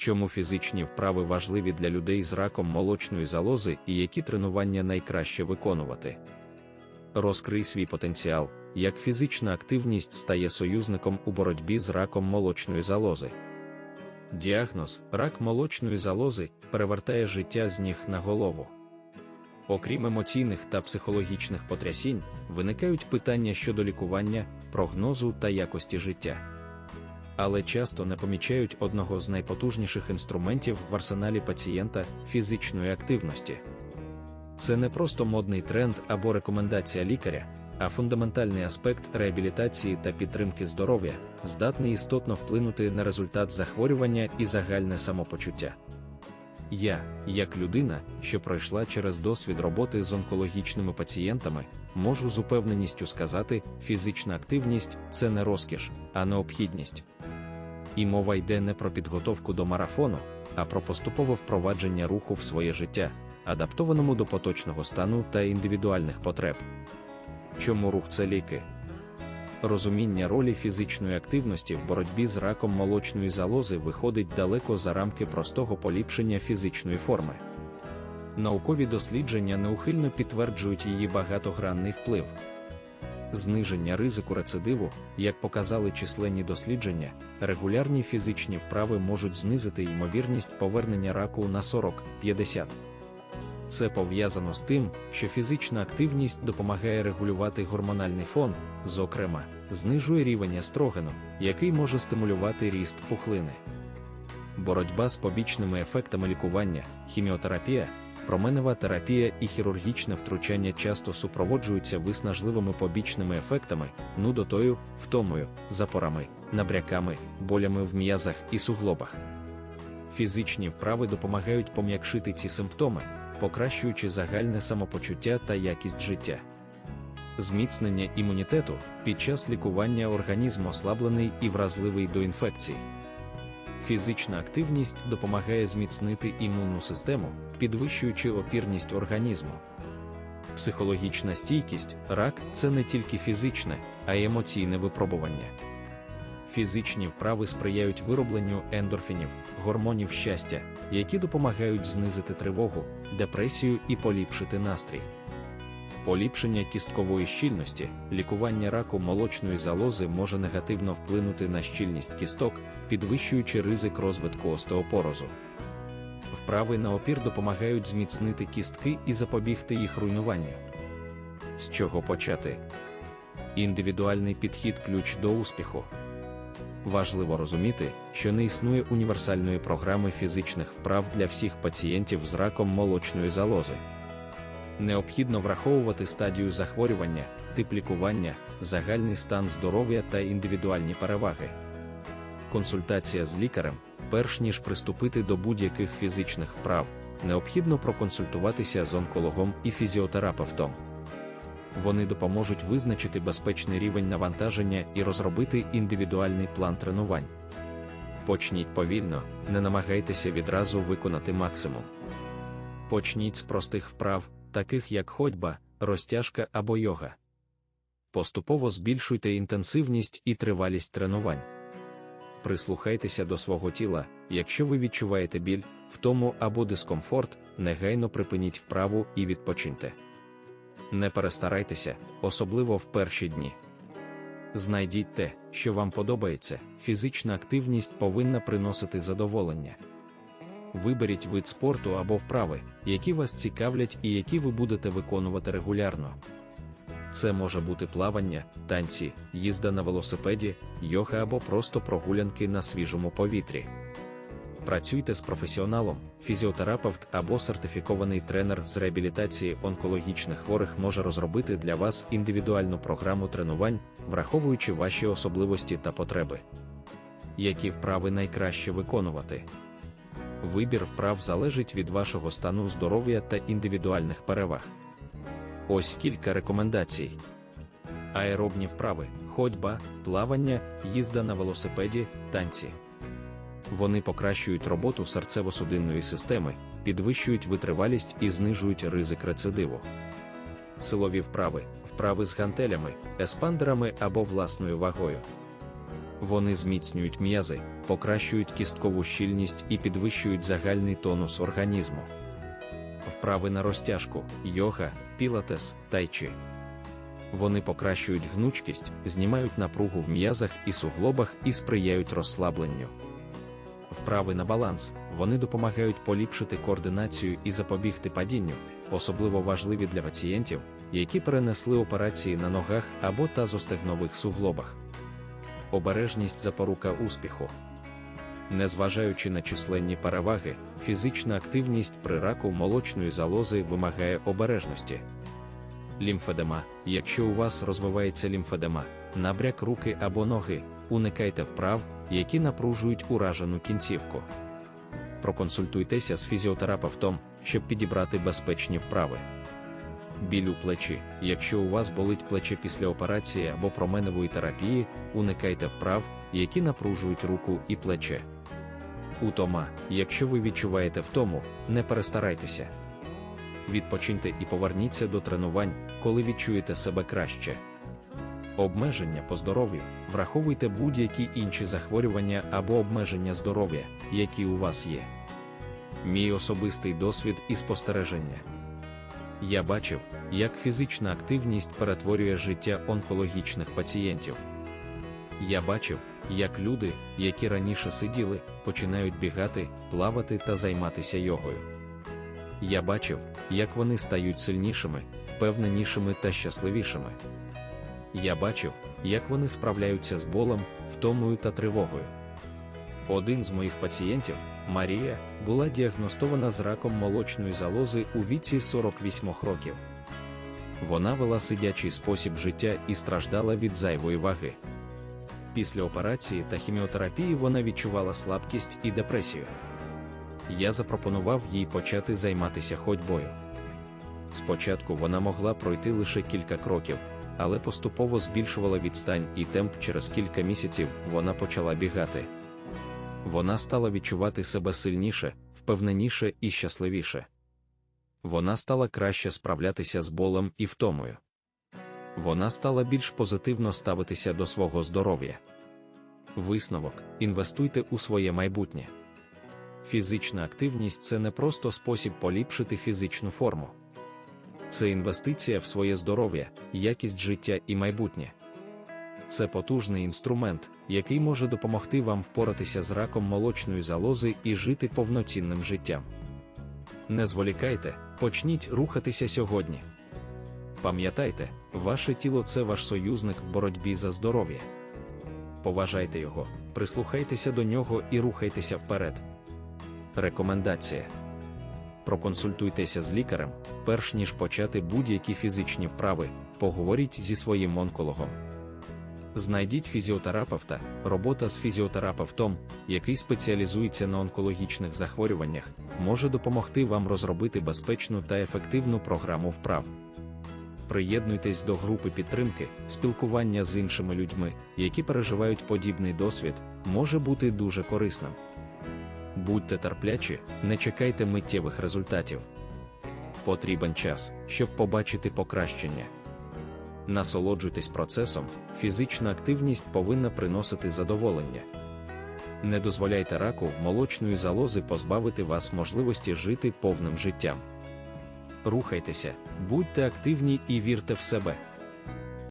Чому фізичні вправи важливі для людей з раком молочної залози і які тренування найкраще виконувати? Розкрий свій потенціал, як фізична активність стає союзником у боротьбі з раком молочної залози. Діагноз рак молочної залози перевертає життя з ніг на голову. Окрім емоційних та психологічних потрясінь, виникають питання щодо лікування, прогнозу та якості життя. Але часто не помічають одного з найпотужніших інструментів в арсеналі пацієнта фізичної активності. Це не просто модний тренд або рекомендація лікаря, а фундаментальний аспект реабілітації та підтримки здоров'я, здатний істотно вплинути на результат захворювання і загальне самопочуття. Я, як людина, що пройшла через досвід роботи з онкологічними пацієнтами, можу з упевненістю сказати, фізична активність це не розкіш, а необхідність. І мова йде не про підготовку до марафону, а про поступове впровадження руху в своє життя, адаптованому до поточного стану та індивідуальних потреб. Чому рух це ліки? Розуміння ролі фізичної активності в боротьбі з раком молочної залози виходить далеко за рамки простого поліпшення фізичної форми. Наукові дослідження неухильно підтверджують її багатогранний вплив. Зниження ризику рецидиву, як показали численні дослідження, регулярні фізичні вправи можуть знизити ймовірність повернення раку на 40-50. Це пов'язано з тим, що фізична активність допомагає регулювати гормональний фон, зокрема, знижує рівень естрогену, який може стимулювати ріст пухлини. Боротьба з побічними ефектами лікування, хіміотерапія, променева терапія і хірургічне втручання часто супроводжуються виснажливими побічними ефектами, нудотою, втомою, запорами, набряками, болями в м'язах і суглобах. Фізичні вправи допомагають пом'якшити ці симптоми покращуючи загальне самопочуття та якість життя. Зміцнення імунітету під час лікування організм ослаблений і вразливий до інфекцій. Фізична активність допомагає зміцнити імунну систему, підвищуючи опірність організму. Психологічна стійкість, рак це не тільки фізичне, а й емоційне випробування. Фізичні вправи сприяють виробленню ендорфінів, гормонів щастя, які допомагають знизити тривогу, депресію і поліпшити настрій. Поліпшення кісткової щільності, лікування раку молочної залози може негативно вплинути на щільність кісток, підвищуючи ризик розвитку остеопорозу. Вправи на опір допомагають зміцнити кістки і запобігти їх руйнуванню. З чого почати? Індивідуальний підхід ключ до успіху. Важливо розуміти, що не існує універсальної програми фізичних вправ для всіх пацієнтів з раком молочної залози. Необхідно враховувати стадію захворювання, тип лікування, загальний стан здоров'я та індивідуальні переваги. Консультація з лікарем, перш ніж приступити до будь-яких фізичних вправ, необхідно проконсультуватися з онкологом і фізіотерапевтом. Вони допоможуть визначити безпечний рівень навантаження і розробити індивідуальний план тренувань. Почніть повільно, не намагайтеся відразу виконати максимум. Почніть з простих вправ, таких як ходьба, розтяжка або йога. Поступово збільшуйте інтенсивність і тривалість тренувань. Прислухайтеся до свого тіла, якщо ви відчуваєте біль, втому або дискомфорт, негайно припиніть вправу і відпочиньте. Не перестарайтеся, особливо в перші дні. Знайдіть те, що вам подобається, фізична активність повинна приносити задоволення. Виберіть вид спорту або вправи, які вас цікавлять і які ви будете виконувати регулярно. Це може бути плавання, танці, їзда на велосипеді, йога або просто прогулянки на свіжому повітрі. Працюйте з професіоналом, фізіотерапевт або сертифікований тренер з реабілітації онкологічних хворих може розробити для вас індивідуальну програму тренувань, враховуючи ваші особливості та потреби. Які вправи найкраще виконувати? Вибір вправ залежить від вашого стану здоров'я та індивідуальних переваг. Ось кілька рекомендацій: аеробні вправи, ходьба, плавання, їзда на велосипеді, танці. Вони покращують роботу серцево-судинної системи, підвищують витривалість і знижують ризик рецидиву. Силові вправи, вправи з гантелями, еспандерами або власною вагою. Вони зміцнюють м'язи, покращують кісткову щільність і підвищують загальний тонус організму. Вправи на розтяжку, йога, пілатес, тайчі. Вони покращують гнучкість, знімають напругу в м'язах і суглобах і сприяють розслабленню. Вправи на баланс вони допомагають поліпшити координацію і запобігти падінню, особливо важливі для пацієнтів, які перенесли операції на ногах або тазостегнових суглобах. Обережність запорука успіху. Незважаючи на численні переваги, фізична активність при раку молочної залози вимагає обережності. Лімфедема. Якщо у вас розвивається лімфедема, набряк руки або ноги, уникайте вправ, які напружують уражену кінцівку. Проконсультуйтеся з фізіотерапевтом, щоб підібрати безпечні вправи. Біль у плечі. Якщо у вас болить плече після операції або променевої терапії, уникайте вправ, які напружують руку і плече. Утома. Якщо ви відчуваєте втому, не перестарайтеся. Відпочиньте і поверніться до тренувань, коли відчуєте себе краще. Обмеження по здоров'ю. Враховуйте будь-які інші захворювання або обмеження здоров'я, які у вас є. Мій особистий досвід і спостереження. Я бачив, як фізична активність перетворює життя онкологічних пацієнтів. Я бачив, як люди, які раніше сиділи, починають бігати, плавати та займатися йогою. Я бачив, як вони стають сильнішими, впевненішими та щасливішими. Я бачив, як вони справляються з болем, втомою та тривогою. Один з моїх пацієнтів, Марія, була діагностована з раком молочної залози у віці 48 років. Вона вела сидячий спосіб життя і страждала від зайвої ваги. Після операції та хіміотерапії вона відчувала слабкість і депресію. Я запропонував їй почати займатися ходьбою. Спочатку вона могла пройти лише кілька кроків, але поступово збільшувала відстань і темп через кілька місяців вона почала бігати. Вона стала відчувати себе сильніше, впевненіше і щасливіше. Вона стала краще справлятися з болем і втомою. Вона стала більш позитивно ставитися до свого здоров'я. Висновок: інвестуйте у своє майбутнє. Фізична активність це не просто спосіб поліпшити фізичну форму. Це інвестиція в своє здоров'я, якість життя і майбутнє. Це потужний інструмент, який може допомогти вам впоратися з раком молочної залози і жити повноцінним життям. Не зволікайте, почніть рухатися сьогодні. Пам'ятайте, ваше тіло це ваш союзник в боротьбі за здоров'я. Поважайте його, прислухайтеся до нього і рухайтеся вперед. Рекомендація. Проконсультуйтеся з лікарем, перш ніж почати будь-які фізичні вправи, поговоріть зі своїм онкологом. Знайдіть фізіотерапевта, робота з фізіотерапевтом, який спеціалізується на онкологічних захворюваннях, може допомогти вам розробити безпечну та ефективну програму вправ. Приєднуйтесь до групи підтримки, спілкування з іншими людьми, які переживають подібний досвід, може бути дуже корисним. Будьте терплячі, не чекайте миттєвих результатів. Потрібен час, щоб побачити покращення. Насолоджуйтесь процесом, фізична активність повинна приносити задоволення. Не дозволяйте раку молочної залози позбавити вас можливості жити повним життям. Рухайтеся, будьте активні і вірте в себе.